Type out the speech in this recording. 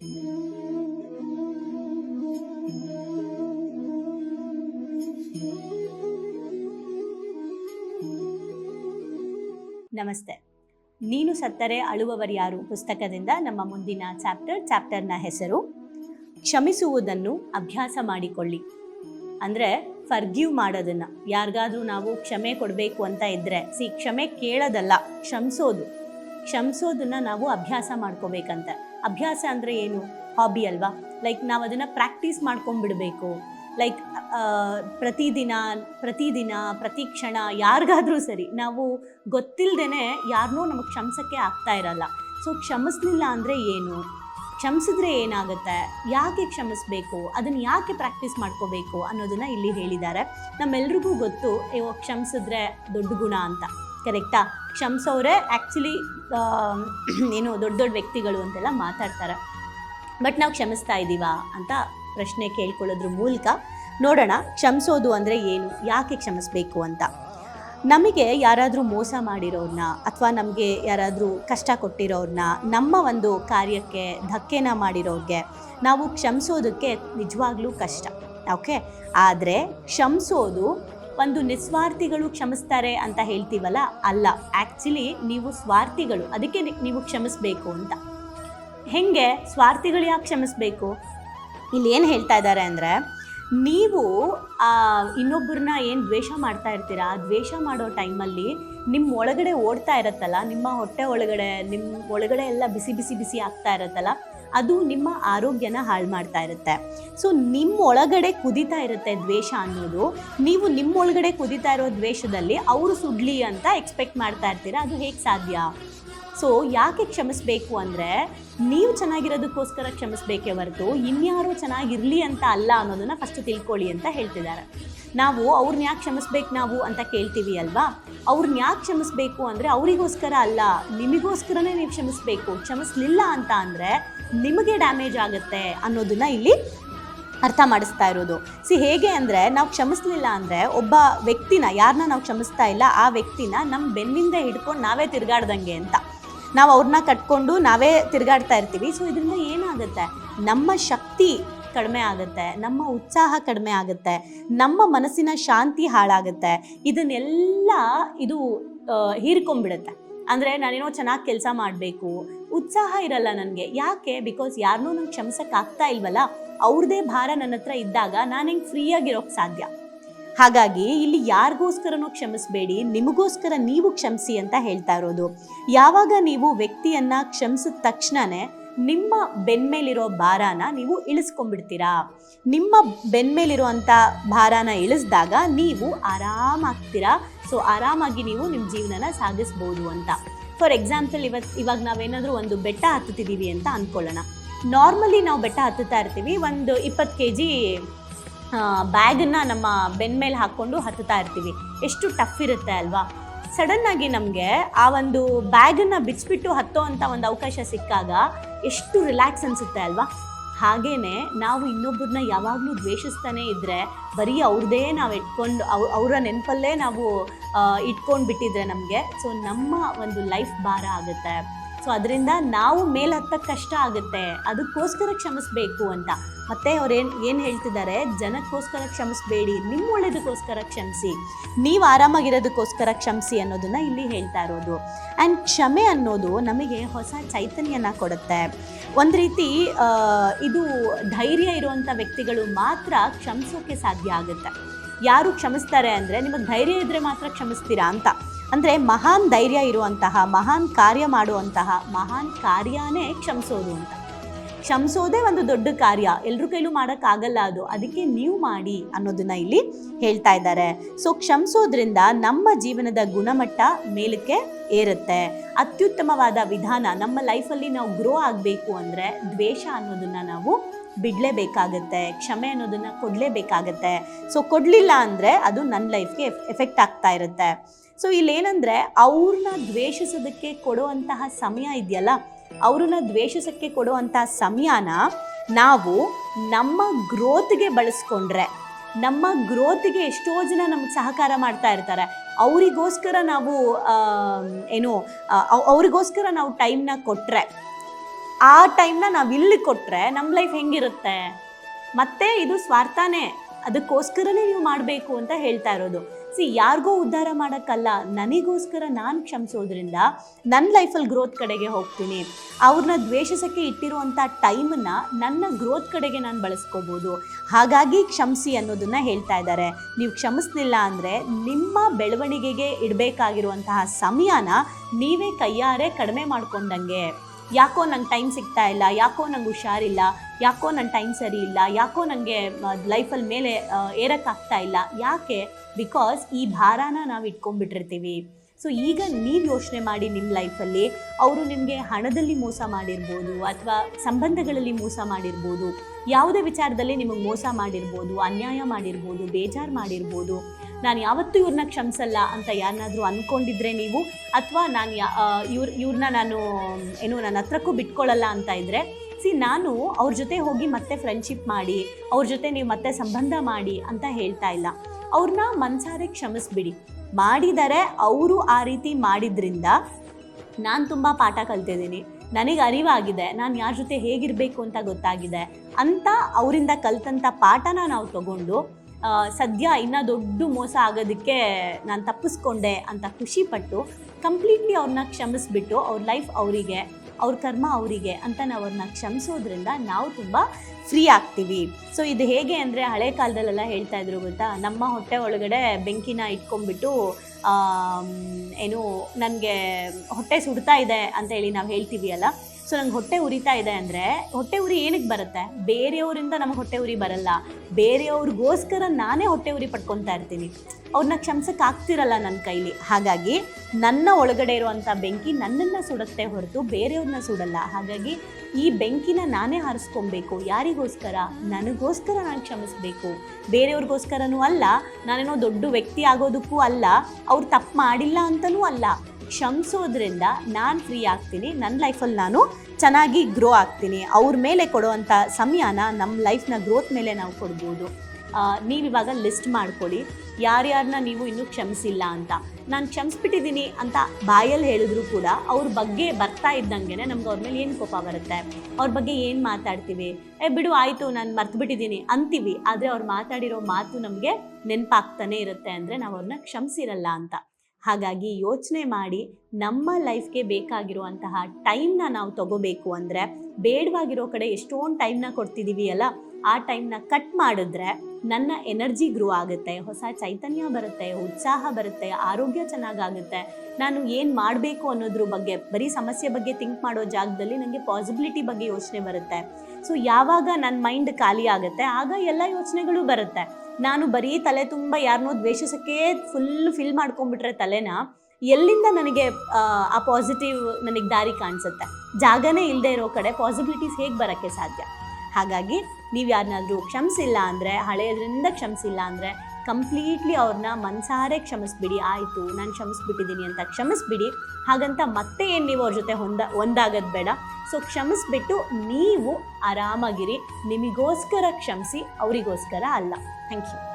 ನಮಸ್ತೆ. ನೀನು ಸತ್ತರೆ ಅಳುವವರು ಯಾರು? ಪುಸ್ತಕದಿಂದ ನಮ್ಮ ಮುಂದಿನ ಚಾಪ್ಟರ್, ಚಾಪ್ಟರ್ನ ಹೆಸರು, ಕ್ಷಮಿಸುವುದನ್ನು ಅಭ್ಯಾಸ ಮಾಡಿಕೊಳ್ಳಿ. ಅಂದರೆ, ಫರ್ಗ್ಯೂ ಮಾಡೋದನ್ನು. ಯಾರಿಗಾದರೂ ನಾವು ಕ್ಷಮೆ ಕೊಡಬೇಕು ಅಂತ ಇದ್ದರೆ ಸಿ, ಕ್ಷಮೆ ಕೇಳೋದಲ್ಲ, ಕ್ಷಮಿಸೋದು. ಕ್ಷಮಿಸೋದನ್ನು ನಾವು ಅಭ್ಯಾಸ ಮಾಡ್ಕೋಬೇಕಂತೆ. ಅಭ್ಯಾಸ ಅಂದರೆ ಏನು? ಹಾಬಿ ಅಲ್ವಾ? ಲೈಕ್ ನಾವು ಅದನ್ನು ಪ್ರಾಕ್ಟೀಸ್ ಮಾಡ್ಕೊಂಡ್ಬಿಡಬೇಕು. ಲೈಕ್ ಪ್ರತಿದಿನ ಪ್ರತಿದಿನ, ಪ್ರತಿ ಕ್ಷಣ ಯಾರಿಗಾದರೂ ಸರಿ ನಾವು ಗೊತ್ತಿಲ್ಲದೇ ಯಾರನ್ನೂ ನಮಗೆ ಕ್ಷಮಿಸೋಕ್ಕೆ ಆಗ್ತಾ ಇರಲ್ಲ. ಸೊ ಕ್ಷಮಿಸ್ಲಿಲ್ಲ ಅಂದರೆ ಏನು? ಕ್ಷಮಿಸಿದ್ರೆ ಏನಾಗುತ್ತೆ? ಯಾಕೆ ಕ್ಷಮಿಸ್ಬೇಕು? ಅದನ್ನು ಯಾಕೆ ಪ್ರಾಕ್ಟೀಸ್ ಮಾಡ್ಕೋಬೇಕು ಅನ್ನೋದನ್ನು ಇಲ್ಲಿ ಹೇಳಿದ್ದಾರೆ. ನಮ್ಮೆಲ್ರಿಗೂ ಗೊತ್ತು ಕ್ಷಮಿಸಿದ್ರೆ ದೊಡ್ಡ ಗುಣ ಅಂತ. ಕರೆಕ್ಟಾ? ಕ್ಷಮಿಸೋರೆ ಆ್ಯಕ್ಚುಲಿ ಏನು ದೊಡ್ಡ ದೊಡ್ಡ ವ್ಯಕ್ತಿಗಳು ಅಂತೆಲ್ಲ ಮಾತಾಡ್ತಾರೆ. ಬಟ್ ನಾವು ಕ್ಷಮಿಸ್ತಾ ಇದ್ದೀವಾ ಅಂತ ಪ್ರಶ್ನೆ ಕೇಳ್ಕೊಳ್ಳೋದ್ರ ಮೂಲಕ ನೋಡೋಣ ಕ್ಷಮಿಸೋದು ಅಂದರೆ ಏನು, ಯಾಕೆ ಕ್ಷಮಿಸ್ಬೇಕು ಅಂತ. ನಮಗೆ ಯಾರಾದರೂ ಮೋಸ ಮಾಡಿರೋರನ್ನ ಅಥವಾ ನಮಗೆ ಯಾರಾದರೂ ಕಷ್ಟ ಕೊಟ್ಟಿರೋರನ್ನ ನಮ್ಮ ಒಂದು ಕಾರ್ಯಕ್ಕೆ ಧಕ್ಕೆನ ಮಾಡಿರೋರಿಗೆ ನಾವು ಕ್ಷಮಿಸೋದಕ್ಕೆ ನಿಜವಾಗ್ಲೂ ಕಷ್ಟ, ಓಕೆ? ಆದರೆ ಕ್ಷಮಿಸೋದು ಒಂದು ನಿಸ್ವಾರ್ಥಿಗಳು ಕ್ಷಮಿಸ್ತಾರೆ ಅಂತ ಹೇಳ್ತೀವಲ್ಲ? ಅಲ್ಲ. ಆ್ಯಕ್ಚುಲಿ ನೀವು ಸ್ವಾರ್ಥಿಗಳು. ಅದಕ್ಕೆ ನೀವು ಕ್ಷಮಿಸ್ಬೇಕು ಅಂತ. ಹೆಂಗೆ? ಸ್ವಾರ್ಥಿಗಳು ಯಾಕೆ ಕ್ಷಮಿಸ್ಬೇಕು? ಇಲ್ಲಿ ಏನು ಹೇಳ್ತಾ ಇದ್ದಾರೆ ಅಂದರೆ, ನೀವು ಇನ್ನೊಬ್ಬರನ್ನ ಏನು ದ್ವೇಷ ಮಾಡ್ತಾ ಇರ್ತೀರಾ? ದ್ವೇಷ ಮಾಡೋ ಟೈಮಲ್ಲಿ ನಿಮ್ಮ ಒಳಗಡೆ ಓಡ್ತಾ ಇರತ್ತಲ್ಲ, ನಿಮ್ಮ ಹೊಟ್ಟೆ ಒಳಗಡೆ ನಿಮ್ಮ ಒಳಗಡೆ ಎಲ್ಲ ಬಿಸಿ ಬಿಸಿ ಬಿಸಿ ಆಗ್ತಾ ಇರತ್ತಲ್ಲ ಅದು ನಿಮ್ಮ ಆರೋಗ್ಯನ ಹಾಳು ಮಾಡ್ತಾ ಇರುತ್ತೆ. ಸೊ ನಿಮ್ಮ ಒಳಗಡೆ ಕುದಿತಾ ಇರುತ್ತೆ ದ್ವೇಷ ಅನ್ನೋದು. ನೀವು ನಿಮ್ಮೊಳಗಡೆ ಕುದಿತಾ ಇರೋ ದ್ವೇಷದಲ್ಲಿ ಅವರು ಸುಡ್ಲಿ ಅಂತ ಎಕ್ಸ್ಪೆಕ್ಟ್ ಮಾಡ್ತಾ ಇರ್ತೀರಾ. ಅದು ಹೇಗೆ ಸಾಧ್ಯ? ಸೊ, ಯಾಕೆ ಕ್ಷಮಿಸ್ಬೇಕು ಅಂದರೆ, ನೀವು ಚೆನ್ನಾಗಿರೋದಕ್ಕೋಸ್ಕರ ಕ್ಷಮಿಸ್ಬೇಕೇ ಹೊರತು, ಇನ್ಯಾರೋ ಚೆನ್ನಾಗಿರಲಿ ಅಂತ ಅಲ್ಲ ಅನ್ನೋದನ್ನು ಫಸ್ಟ್ ತಿಳ್ಕೊಳ್ಳಿ ಅಂತ ಹೇಳ್ತಿದ್ದಾರೆ. ನಾವು ಅವ್ರನ್ನ ಯಾಕೆ ಕ್ಷಮಿಸ್ಬೇಕು ನಾವು ಅಂತ ಕೇಳ್ತೀವಿ ಅಲ್ವಾ? ಅವ್ರನ್ನ ಯಾಕೆ ಕ್ಷಮಿಸ್ಬೇಕು ಅಂದರೆ ಅವರಿಗೋಸ್ಕರ ಅಲ್ಲ, ನಿಮಗೋಸ್ಕರನೇ ನೀವು ಕ್ಷಮಿಸ್ಬೇಕು. ಕ್ಷಮಿಸ್ಲಿಲ್ಲ ಅಂತ ಅಂದರೆ ನಿಮಗೆ ಡ್ಯಾಮೇಜ್ ಆಗುತ್ತೆ ಅನ್ನೋದನ್ನು ಇಲ್ಲಿ ಅರ್ಥ ಮಾಡಿಸ್ತಾ ಇರೋದು. ಸಿ ಹೇಗೆ ಅಂದರೆ ನಾವು ಕ್ಷಮಿಸ್ಲಿಲ್ಲ ಅಂದರೆ ಒಬ್ಬ ವ್ಯಕ್ತಿನ ಯಾರನ್ನ ನಾವು ಕ್ಷಮಿಸ್ತಾ ಇಲ್ಲ, ಆ ವ್ಯಕ್ತಿನ ನಮ್ಮ ಬೆನ್ನಿಂದ ಹಿಡ್ಕೊಂಡು ನಾವೇ ತಿರುಗಾಡ್ದಂಗೆ ಅಂತ. ನಾವು ಅವ್ರನ್ನ ಕಟ್ಕೊಂಡು ನಾವೇ ತಿರುಗಾಡ್ತಾ ಇರ್ತೀವಿ. ಸೊ ಇದರಿಂದ ಏನಾಗುತ್ತೆ? ನಮ್ಮ ಶಕ್ತಿ ಕಡಿಮೆ ಆಗುತ್ತೆ, ನಮ್ಮ ಉತ್ಸಾಹ ಕಡಿಮೆ ಆಗುತ್ತೆ, ನಮ್ಮ ಮನಸ್ಸಿನ ಶಾಂತಿ ಹಾಳಾಗುತ್ತೆ, ಇದನ್ನೆಲ್ಲ ಇದು ಹೀರ್ಕೊಂಡ್ಬಿಡುತ್ತೆ. ಅಂದರೆ ನಾನೇನೋ ಚೆನ್ನಾಗಿ ಕೆಲಸ ಮಾಡಬೇಕು, ಉತ್ಸಾಹ ಇರಲ್ಲ ನನಗೆ. ಯಾಕೆ? ಬಿಕಾಸ್ ಯಾರನ್ನೂ ನಂಗೆ ಕ್ಷಮಿಸಕ್ಕೆ ಆಗ್ತಾ ಇಲ್ವಲ್ಲ? ಅವ್ರದ್ದೇ ಭಾರ ನನ್ನ ಹತ್ರ ಇದ್ದಾಗ ನಾನು ಹೆಂಗೆ ಫ್ರೀಯಾಗಿರೋಕ್ಕೆ ಸಾಧ್ಯ? ಹಾಗಾಗಿ ಇಲ್ಲಿ ಯಾರಿಗೋಸ್ಕರನೂ ಕ್ಷಮಿಸಬೇಡಿ, ನಿಮಗೋಸ್ಕರ ನೀವು ಕ್ಷಮಿಸಿ ಅಂತ ಹೇಳ್ತಾ ಇರೋದು. ಯಾವಾಗ ನೀವು ವ್ಯಕ್ತಿಯನ್ನು ಕ್ಷಮಿಸಿದ ತಕ್ಷಣನೇ ನಿಮ್ಮ ಬೆನ್ಮೇಲಿರೋ ಭಾರನ ನೀವು ಇಳಿಸ್ಕೊಂಡ್ಬಿಡ್ತೀರಾ? ನಿಮ್ಮ ಬೆನ್ಮೇಲಿರುವಂಥ ಭಾರನ ಇಳಿಸಿದಾಗ ನೀವು ಆರಾಮಾಗ್ತೀರಾ? ಸೊ, ಆರಾಮಾಗಿ ನೀವು ನಿಮ್ಮ ಜೀವನನ ಸಾಗಿಸ್ಬೋದು ಅಂತ. ಫಾರ್ ಎಕ್ಸಾಂಪಲ್ ಇವತ್ತು ಇವಾಗ ನಾವೇನಾದರೂ ಒಂದು ಬೆಟ್ಟ ಹತ್ತುತ್ತಿದ್ದೀವಿ ಅಂತ ಅಂದ್ಕೊಳ್ಳೋಣ ನಾರ್ಮಲಿ ನಾವು ಬೆಟ್ಟ ಹತ್ತುತ್ತಾ ಇರ್ತೀವಿ. ಒಂದು ಇಪ್ಪತ್ತು ಕೆ ಜಿ ಬ್ಯಾಗನ್ನು ನಮ್ಮ ಬೆನ್ಮೇಲೆ ಹಾಕ್ಕೊಂಡು ಹತ್ತುತ್ತಾ ಇರ್ತೀವಿ. ಎಷ್ಟು ಟಫ್ ಇರುತ್ತೆ ಅಲ್ವಾ? ಸಡನ್ನಾಗಿ ನಮಗೆ ಆ ಒಂದು ಬ್ಯಾಗನ್ನು ಬಿಚ್ಚಿಬಿಟ್ಟು ಹತ್ತೋ ಅಂತ ಒಂದು ಅವಕಾಶ ಸಿಕ್ಕಾಗ ಎಷ್ಟು ರಿಲ್ಯಾಕ್ಸ್ ಅನಿಸುತ್ತೆ ಅಲ್ವಾ? ಹಾಗೇನೆ ನಾವು ಇನ್ನೊಬ್ಬರನ್ನ ಯಾವಾಗಲೂ ದ್ವೇಷಿಸ್ತಾನೆ ಇದ್ದರೆ ಬರೀ ಅವ್ರದ್ದೇ ನಾವು ಇಟ್ಕೊಂಡು ಅವ್ ಅವರ ನೆನಪಲ್ಲೇ ನಾವು ಇಟ್ಕೊಂಡು ಬಿಟ್ಟಿದ್ರೆ ನಮಗೆ. ಸೊ ನಮ್ಮ ಒಂದು ಲೈಫ್ ಭಾರ ಆಗುತ್ತೆ. ಸೊ ಅದರಿಂದ ನಾವು ಮೇಲೆ ಹತ್ತಕ್ಕೆ ಕಷ್ಟ ಆಗುತ್ತೆ. ಅದಕ್ಕೋಸ್ಕರ ಕ್ಷಮಿಸ್ಬೇಕು ಅಂತ. ಮತ್ತೆ ಅವ್ರು ಏನು ಏನು ಹೇಳ್ತಿದ್ದಾರೆ? ಜನಕ್ಕೋಸ್ಕರ ಕ್ಷಮಿಸ್ಬೇಡಿ. ನಿಮ್ಮ ಒಳ್ಳೇದಕ್ಕೋಸ್ಕರ ಕ್ಷಮಿಸಿ. ನೀವು ಆರಾಮಾಗಿರೋದಕ್ಕೋಸ್ಕರ ಕ್ಷಮಿಸಿ ಅನ್ನೋದನ್ನು ಇಲ್ಲಿ ಹೇಳ್ತಾ ಇರೋದು. ಆ್ಯಂಡ್ ಕ್ಷಮೆ ಅನ್ನೋದು ನಮಗೆ ಹೊಸ ಚೈತನ್ಯನ ಕೊಡುತ್ತೆ. ಒಂದು ರೀತಿ ಇದು ಧೈರ್ಯ ಇರುವಂಥ ವ್ಯಕ್ತಿಗಳು ಮಾತ್ರ ಕ್ಷಮಿಸೋಕೆ ಸಾಧ್ಯ ಆಗುತ್ತೆ. ಯಾರು ಕ್ಷಮಿಸ್ತಾರೆ ಅಂದರೆ ನಿಮಗೆ ಧೈರ್ಯ ಇದ್ದರೆ ಮಾತ್ರ ಕ್ಷಮಿಸ್ತೀರಾ ಅಂತ. ಅಂದರೆ ಮಹಾನ್ ಧೈರ್ಯ ಇರುವಂತಹ, ಮಹಾನ್ ಕಾರ್ಯ ಮಾಡುವಂತಹ, ಮಹಾನ್ ಕಾರ್ಯನೇ ಕ್ಷಮಿಸೋದು ಅಂತ. ಕ್ಷಮಿಸೋದೇ ಒಂದು ದೊಡ್ಡ ಕಾರ್ಯ. ಎಲ್ಲರೂ ಕೈಲೂ ಮಾಡೋಕ್ಕಾಗಲ್ಲ ಅದು. ಅದಕ್ಕೆ ನೀವು ಮಾಡಿ ಅನ್ನೋದನ್ನ ಇಲ್ಲಿ ಹೇಳ್ತಾ ಇದ್ದಾರೆ. ಸೊ ಕ್ಷಮಿಸೋದ್ರಿಂದ ನಮ್ಮ ಜೀವನದ ಗುಣಮಟ್ಟ ಮೇಲಕ್ಕೆ ಏರುತ್ತೆ. ಅತ್ಯುತ್ತಮವಾದ ವಿಧಾನ, ನಮ್ಮ ಲೈಫಲ್ಲಿ ನಾವು ಗ್ರೋ ಆಗಬೇಕು ಅಂದರೆ ದ್ವೇಷ ಅನ್ನೋದನ್ನು ನಾವು ಬಿಡಲೇಬೇಕಾಗತ್ತೆ, ಕ್ಷಮೆ ಅನ್ನೋದನ್ನ ಕೊಡಲೇಬೇಕಾಗತ್ತೆ. ಸೊ ಕೊಡಲಿಲ್ಲ ಅಂದರೆ ಅದು ನನ್ನ ಲೈಫ್ಗೆ ಎಫೆಕ್ಟ್ ಆಗ್ತಾ ಇರುತ್ತೆ. ಸೊ ಇಲ್ಲೇನಂದರೆ ಅವ್ರನ್ನ ದ್ವೇಷಿಸೋದಕ್ಕೆ ಕೊಡುವಂತಹ ಸಮಯ ಇದೆಯಲ್ಲ, ಅವ್ರನ್ನ ದ್ವೇಷಿಸಕ್ಕೆ ಕೊಡುವಂತಹ ಸಮಯನ ನಾವು ನಮ್ಮ ಗ್ರೋತ್ಗೆ ಬಳಸ್ಕೊಂಡ್ರೆ, ನಮ್ಮ ಗ್ರೋತ್ಗೆ ಎಷ್ಟೋ ಜನ ನಮ್ಗೆ ಸಹಕಾರ ಮಾಡ್ತಾ ಇರ್ತಾರೆ. ಅವರಿಗೋಸ್ಕರ ನಾವು ಏನು ಅವರಿಗೋಸ್ಕರ ಅವ್- ಅವ್ರಿಗೋಸ್ಕರ ನಾವು ಟೈಮ್ನ ಕೊಟ್ಟರೆ ಆ ಟೈಮ್ನ ನಾವು ಇಲ್ಲಿ ಕೊಟ್ಟರೆ ನಮ್ಮ ಲೈಫ್ ಹೆಂಗಿರುತ್ತೆ? ಮತ್ತೆ ಇದು ಸ್ವಾರ್ಥನೇ. ಅದಕ್ಕೋಸ್ಕರನೇ ನೀವು ಮಾಡಬೇಕು ಅಂತ ಹೇಳ್ತಾ ಇರೋದು. ಸಿ ಯಾರಿಗೋ ಉದ್ಧಾರ ಮಾಡೋಕ್ಕಲ್ಲ. ನನಗೋಸ್ಕರ ನಾನು ಕ್ಷಮಿಸೋದ್ರಿಂದ ನನ್ನ ಲೈಫಲ್ಲಿ ಗ್ರೋತ್ ಕಡೆಗೆ ಹೋಗ್ತೀನಿ. ಅವ್ರನ್ನ ದ್ವೇಷಿಸೋಕ್ಕೆ ಇಟ್ಟಿರುವಂಥ ಟೈಮನ್ನ ನನ್ನ ಗ್ರೋತ್ ಕಡೆಗೆ ನಾನು ಬಳಸ್ಕೋಬೋದು. ಹಾಗಾಗಿ ಕ್ಷಮಿಸಿ ಅನ್ನೋದನ್ನು ಹೇಳ್ತಾ ಇದ್ದಾರೆ. ನೀವು ಕ್ಷಮಿಸ್ಲಿಲ್ಲ ಅಂದರೆ ನಿಮ್ಮ ಬೆಳವಣಿಗೆಗೆ ಇಡಬೇಕಾಗಿರುವಂತಹ ಸಮಯನ ನೀವೇ ಕೈಯಾರೆ ಕಡಿಮೆ ಮಾಡ್ಕೊಂಡಂಗೆ. ಯಾಕೋ ನಂಗೆ ಟೈಮ್ ಸಿಗ್ತಾ ಇಲ್ಲ, ಯಾಕೋ ನಂಗೆ ಹುಷಾರಿಲ್ಲ, ಯಾಕೋ ನನ್ನ ಟೈಮ್ ಸರಿ ಇಲ್ಲ, ಯಾಕೋ ನನಗೆ ಲೈಫಲ್ಲಿ ಮೇಲೆ ಏರೋಕ್ಕಾಗ್ತಾ ಇಲ್ಲ. ಯಾಕೆ? ಬಿಕಾಸ್ ಈ ಭಾರನ ನಾವು ಇಟ್ಕೊಂಡ್ಬಿಟ್ಟಿರ್ತೀವಿ. ಸೊ ಈಗ ನೀವು ಯೋಚನೆ ಮಾಡಿ ನಿಮ್ಮ ಲೈಫಲ್ಲಿ ಅವರು ನಿಮಗೆ ಹಣದಲ್ಲಿ ಮೋಸ ಮಾಡಿರ್ಬೋದು ಅಥವಾ ಸಂಬಂಧಗಳಲ್ಲಿ ಮೋಸ ಮಾಡಿರ್ಬೋದು. ಯಾವುದೇ ವಿಚಾರದಲ್ಲಿ ನಿಮಗೆ ಮೋಸ ಮಾಡಿರ್ಬೋದು, ಅನ್ಯಾಯ ಮಾಡಿರ್ಬೋದು, ಬೇಜಾರು ಮಾಡಿರ್ಬೋದು. ನಾನು ಯಾವತ್ತೂ ಇವ್ರನ್ನ ಕ್ಷಮಿಸಲ್ಲ ಅಂತ ಯಾರನ್ನಾದರೂ ಅಂದ್ಕೊಂಡಿದ್ರೆ ನೀವು, ಅಥವಾ ನಾನು ಯಾ ಇವ್ರ ಇವ್ರನ್ನ ನಾನು, ಏನು, ನನ್ನ ಹತ್ರಕ್ಕೂ ಬಿಟ್ಕೊಳ್ಳಲ್ಲ ಅಂತ ಇದ್ದರೆ ಸಿ ನಾನು ಅವ್ರ ಜೊತೆ ಹೋಗಿ ಮತ್ತೆ ಫ್ರೆಂಡ್ಶಿಪ್ ಮಾಡಿ, ಅವ್ರ ಜೊತೆ ನೀವು ಮತ್ತೆ ಸಂಬಂಧ ಮಾಡಿ ಅಂತ ಹೇಳ್ತಾ ಇಲ್ಲ. ಅವ್ರನ್ನ ಮನ್ಸಾರೆ ಕ್ಷಮಿಸ್ಬಿಡಿ. ಮಾಡಿದರೆ ಅವರು ಆ ರೀತಿ ಮಾಡಿದ್ರಿಂದ ನಾನು ತುಂಬ ಪಾಠ ಕಲ್ತಿದ್ದೀನಿ. ನನಗೆ ಅರಿವಾಗಿದೆ, ನಾನು ಯಾರ ಜೊತೆ ಹೇಗಿರಬೇಕು ಅಂತ ಗೊತ್ತಾಗಿದೆ ಅಂತ ಅವರಿಂದ ಕಲ್ತಂಥ ಪಾಠನ ನಾವು ತಗೊಂಡು ಸದ್ಯ ಇನ್ನೂ ದೊಡ್ಡ ಮೋಸ ಆಗೋದಕ್ಕೆ ನಾನು ತಪ್ಪಿಸ್ಕೊಂಡೆ ಅಂತ ಖುಷಿಪಟ್ಟು ಕಂಪ್ಲೀಟ್ಲಿ ಅವ್ರನ್ನ ಕ್ಷಮಿಸ್ಬಿಟ್ಟು ಅವ್ರ ಲೈಫ್ ಅವರಿಗೆ, ಅವ್ರ ಕರ್ಮ ಅವರಿಗೆ ಅಂತ ನಾವು ಅವ್ರನ್ನ ಕ್ಷಮಿಸೋದ್ರಿಂದ ನಾವು ತುಂಬ ಫ್ರೀ ಆಗ್ತೀವಿ. ಸೊ ಇದು ಹೇಗೆ ಅಂದರೆ ಹಳೆ ಕಾಲದಲ್ಲೆಲ್ಲ ಹೇಳ್ತಾ ಇದ್ರು ಗೊತ್ತಾ? ನಮ್ಮ ಹೊಟ್ಟೆ ಒಳಗಡೆ ಬೆಂಕಿನ ಇಟ್ಕೊಂಡ್ಬಿಟ್ಟು ಏನು, ನನಗೆ ಹೊಟ್ಟೆ ಸುಡ್ತಾ ಇದೆ ಅಂತ ಹೇಳಿ ನಾವು ಹೇಳ್ತೀವಿ ಅಲ್ಲ? ಸೊ ನಂಗೆ ಹೊಟ್ಟೆ ಉರಿತಾ ಇದೆ ಅಂದರೆ, ಹೊಟ್ಟೆ ಉರಿ ಏನಕ್ಕೆ ಬರುತ್ತೆ? ಬೇರೆಯವರಿಂದ ನಮಗೆ ಹೊಟ್ಟೆ ಉರಿ ಬರಲ್ಲ. ಬೇರೆಯವ್ರಿಗೋಸ್ಕರ ನಾನೇ ಹೊಟ್ಟೆ ಉರಿ ಪಡ್ಕೊತಾ ಇರ್ತೀನಿ. ಅವ್ರನ್ನ ಕ್ಷಮಿಸಕ್ಕೆ ಆಗ್ತಿರಲ್ಲ ನನ್ನ ಕೈಲಿ. ಹಾಗಾಗಿ, ನನ್ನ ಒಳಗಡೆ ಇರುವಂಥ ಬೆಂಕಿ ನನ್ನನ್ನು ಸುಡುತ್ತೆ ಹೊರತು ಬೇರೆಯವ್ರನ್ನ ಸುಡಲ್ಲ. ಹಾಗಾಗಿ, ಈ ಬೆಂಕಿನ ನಾನೇ ಹಾರಿಸ್ಕೊಬೇಕು. ಯಾರಿಗೋಸ್ಕರ? ನನಗೋಸ್ಕರ ನಾನು ಕ್ಷಮಿಸ್ಬೇಕು. ಬೇರೆಯವ್ರಿಗೋಸ್ಕರನೂ ಅಲ್ಲ, ನಾನೇನೋ ದೊಡ್ಡ ವ್ಯಕ್ತಿ ಆಗೋದಕ್ಕೂ ಅಲ್ಲ, ಅವ್ರು ತಪ್ಪು ಮಾಡಿಲ್ಲ ಅಂತಲೂ ಅಲ್ಲ. ಕ್ಷಮಿಸೋದ್ರಿಂದ ನಾನು ಫ್ರೀ ಆಗ್ತೀನಿ. ನನ್ನ ಲೈಫಲ್ಲಿ ನಾನು ಚೆನ್ನಾಗಿ ಗ್ರೋ ಆಗ್ತೀನಿ. ಅವ್ರ ಮೇಲೆ ಕೊಡುವಂಥ ಸಮಯನ ನಮ್ಮ ಲೈಫ್ನ ಗ್ರೋತ್ ಮೇಲೆ ನಾವು ಕೊಡ್ಬೋದು. ನೀವಿವಾಗ ಲಿಸ್ಟ್ ಮಾಡ್ಕೊಳ್ಳಿ. ಯಾರ್ಯಾರನ್ನ ನೀವು ಇನ್ನೂ ಕ್ಷಮಿಸಿಲ್ಲ ಅಂತ. ನಾನು ಕ್ಷಮಿಸ್ಬಿಟ್ಟಿದ್ದೀನಿ ಅಂತ ಬಾಯಲ್ಲಿ ಹೇಳಿದ್ರು ಕೂಡ ಅವ್ರ ಬಗ್ಗೆ ಬರ್ತಾ ಇದ್ದಂಗೆ ನಮ್ಗೆ ಅವ್ರ ಮೇಲೆ ಏನು ಕೋಪ ಬರುತ್ತೆ? ಅವ್ರ ಬಗ್ಗೆ ಏನು ಮಾತಾಡ್ತೀವಿ? ಏ, ಬಿಡು, ಆಯಿತು, ನಾನು ಮರ್ತುಬಿಟ್ಟಿದ್ದೀನಿ ಅಂತೀವಿ. ಆದರೆ ಅವ್ರು ಮಾತಾಡಿರೋ ಮಾತು ನಮಗೆ ನೆನಪಾಗ್ತಾನೆ ಇರುತ್ತೆ ಅಂದರೆ ನಾವು ಅವ್ರನ್ನ ಕ್ಷಮಿಸಿರಲ್ಲ ಅಂತ. ಹಾಗಾಗಿ ಯೋಚನೆ ಮಾಡಿ ನಮ್ಮ ಲೈಫ್ಗೆ ಬೇಕಾಗಿರುವಂತಹ ಟೈಮ್ನ ನಾವು ತಗೋಬೇಕು ಅಂದರೆ ಬೇಡವಾಗಿರೋ ಕಡೆ ಎಷ್ಟೊಂದು ಟೈಮ್ನ ಕೊಡ್ತಿದ್ದೀವಿ ಅಲ್ಲ, ಆ ಟೈಮ್ನ ಕಟ್ ಮಾಡಿದ್ರೆ ನನ್ನ ಎನರ್ಜಿ ಗ್ರೋ ಆಗುತ್ತೆ, ಹೊಸ ಚೈತನ್ಯ ಬರುತ್ತೆ, ಉತ್ಸಾಹ ಬರುತ್ತೆ, ಆರೋಗ್ಯ ಚೆನ್ನಾಗಾಗುತ್ತೆ. ನಾನು ಏನು ಮಾಡಬೇಕು ಅನ್ನೋದ್ರ ಬಗ್ಗೆ, ಬರೀ ಸಮಸ್ಯೆ ಬಗ್ಗೆ ಥಿಂಕ್ ಮಾಡೋ ಜಾಗದಲ್ಲಿ ನನಗೆ ಪಾಸಿಬಿಲಿಟಿ ಬಗ್ಗೆ ಯೋಚನೆ ಬರುತ್ತೆ. ಸೊ ಯಾವಾಗ ನನ್ನ ಮೈಂಡ್ ಖಾಲಿ ಆಗುತ್ತೆ, ಆಗ ಎಲ್ಲ ಯೋಚನೆಗಳು ಬರುತ್ತೆ. ನಾನು ಬರೀ ತಲೆ ತುಂಬ ಯಾರನ್ನೋ ದ್ವೇಷಿಸೋಕ್ಕೆ ಫುಲ್ ಫಿಲ್ ಮಾಡ್ಕೊಂಡ್ಬಿಟ್ರೆ ತಲೆನ ಎಲ್ಲಿಂದ ನನಗೆ ಆ, ಪಾಸಿಟಿವ್ ನನಗೆ ದಾರಿ ಕಾಣಿಸುತ್ತೆ? ಜಾಗನೇ ಇಲ್ಲದೆ ಇರೋ ಕಡೆ ಪಾಸಿಬಿಲಿಟೀಸ್ ಹೇಗೆ ಬರೋಕ್ಕೆ ಸಾಧ್ಯ? ಹಾಗಾಗಿ ನೀವು ಯಾರನ್ನಾದರೂ ಕ್ಷಮಿಸಿಲ್ಲ ಅಂದರೆ ಹಳೆಯದರಿಂದ ಕ್ಷಮಿಸಿಲ್ಲ ಅಂದರೆ ಕಂಪ್ಲೀಟ್ಲಿ ಅವ್ರನ್ನ ಮನ್ಸಾರೆ ಕ್ಷಮಿಸ್ಬಿಡಿ, ಆಯಿತು, ನಾನು ಕ್ಷಮಿಸ್ಬಿಟ್ಟಿದ್ದೀನಿ ಅಂತ ಕ್ಷಮಿಸ್ಬಿಡಿ. ಹಾಗಂತ ಮತ್ತೆ ಏನು ನೀವು ಅವ್ರ ಜೊತೆ ಹೊಂದ, ಒಂದಾಗೋದು ಬೇಡ. ಸೊ ಕ್ಷಮಿಸ್ಬಿಟ್ಟು ನೀವು ಆರಾಮಾಗಿರಿ, ನಿಮಗೋಸ್ಕರ ಕ್ಷಮಿಸಿ, ಅವರಿಗೋಸ್ಕರ ಅಲ್ಲ. Thank you